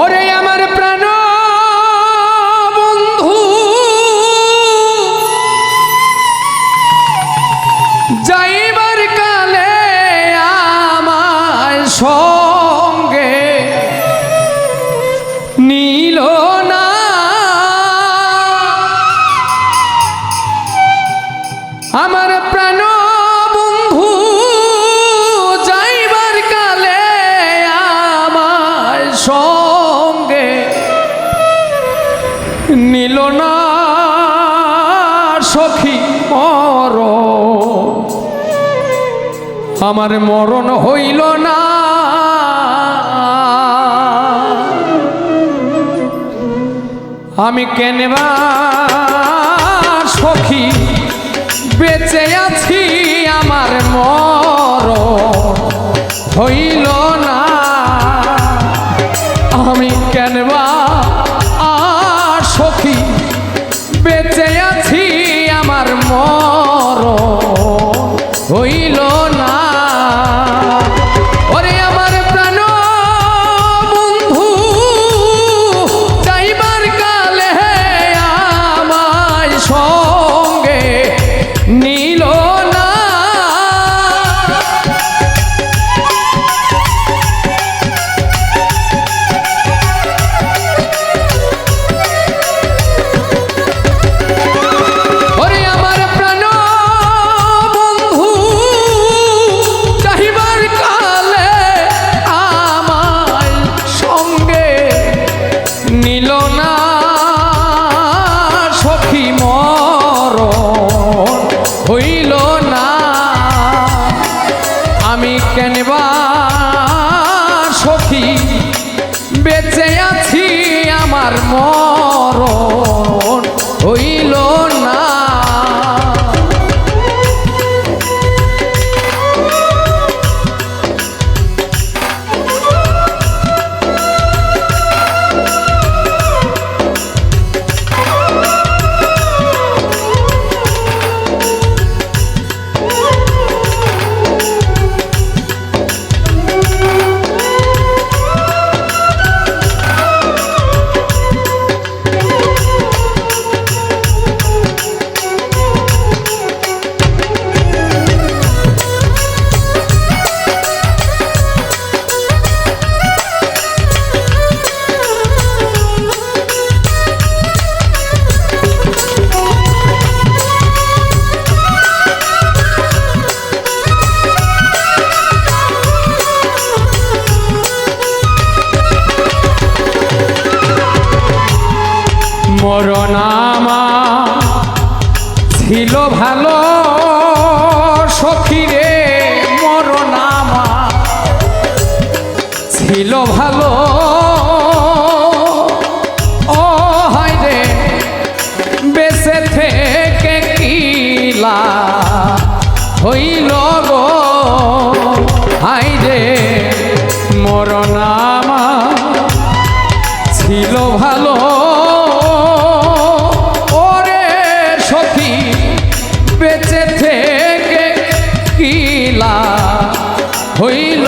ওরে আমার প্রাণ বন্ধু। যাইবার কালে আমার সঙ্গে নীল না। আমার আমার মরণ হইল না। আমি কেনবা সখী বেঁচে আছি, আমার মর হইল না। আমি কেনবা আছি আমার মরণ হইল মরণামা ছিল ভালো সখী রে মরণামা। ছিল ভালো। ও হায় রে, বেঁচে থেকে কিলা হইল হইল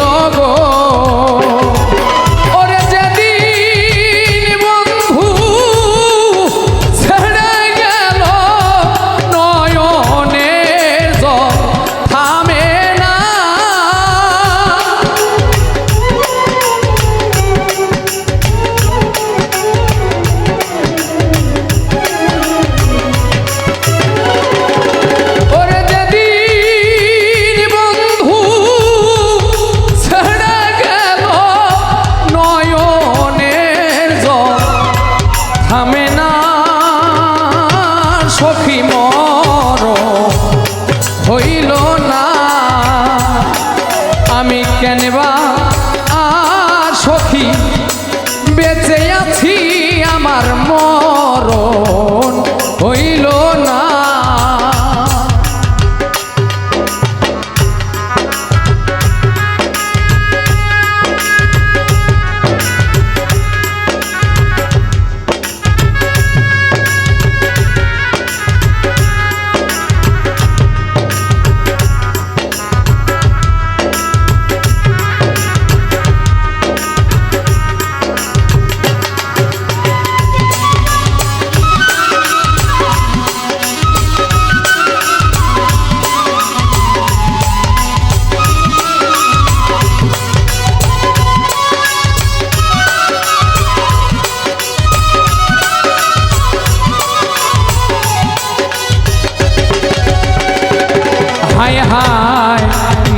হায় হায়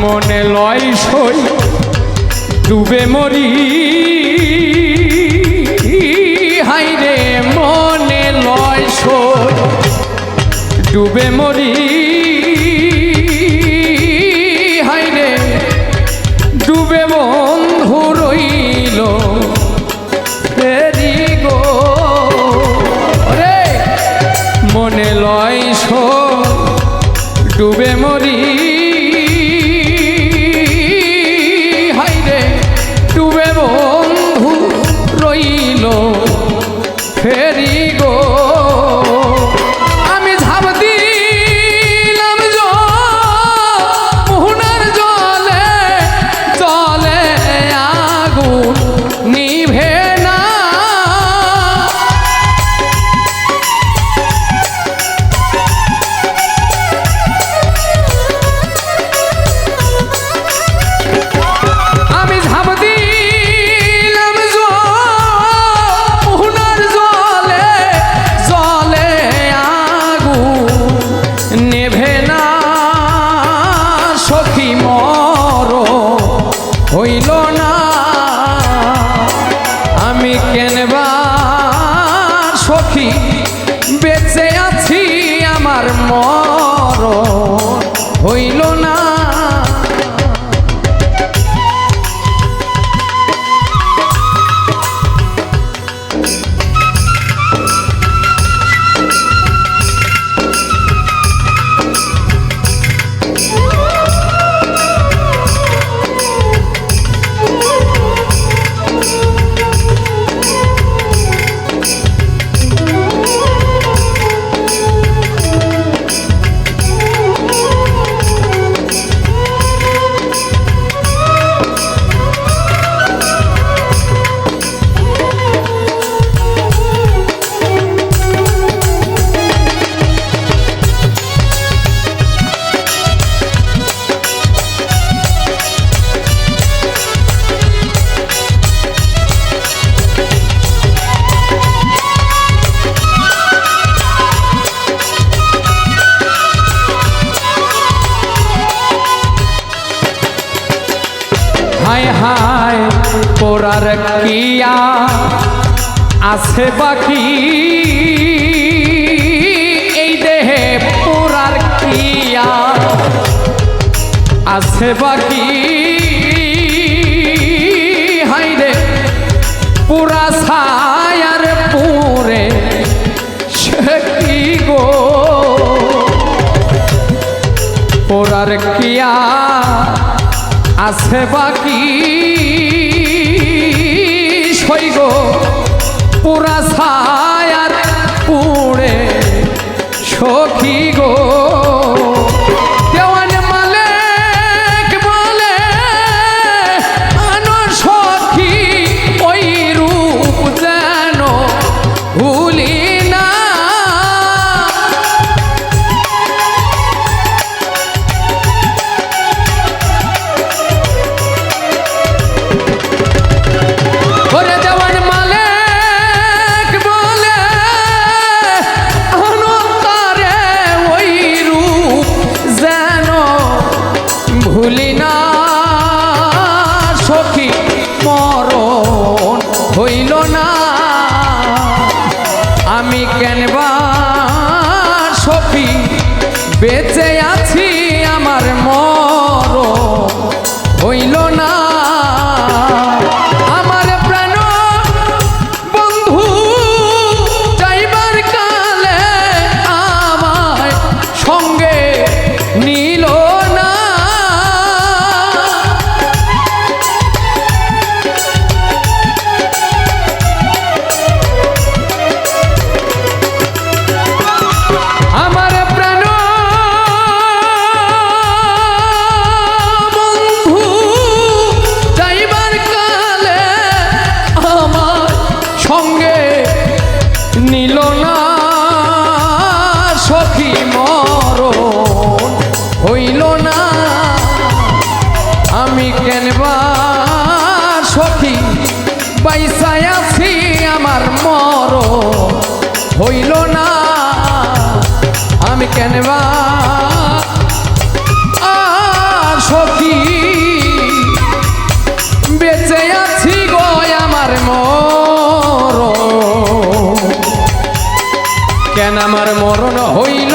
মনে লয় সই ডুবে মরি। হায় রে মনে লয় সই ডুবে মরি। হইল না। আর কিয়া আছে বাকি? এই দেহে পোড়ার কিয়া আছে বাকি? হাইরে পুরা ছায়ার পুরে সে কি গো? পোড়ার কিয়া আছে বাকি? সৈগ পুরা ছায়ার পুড়ে সখী গো। Bitte. নীল না আমার মরণ হইল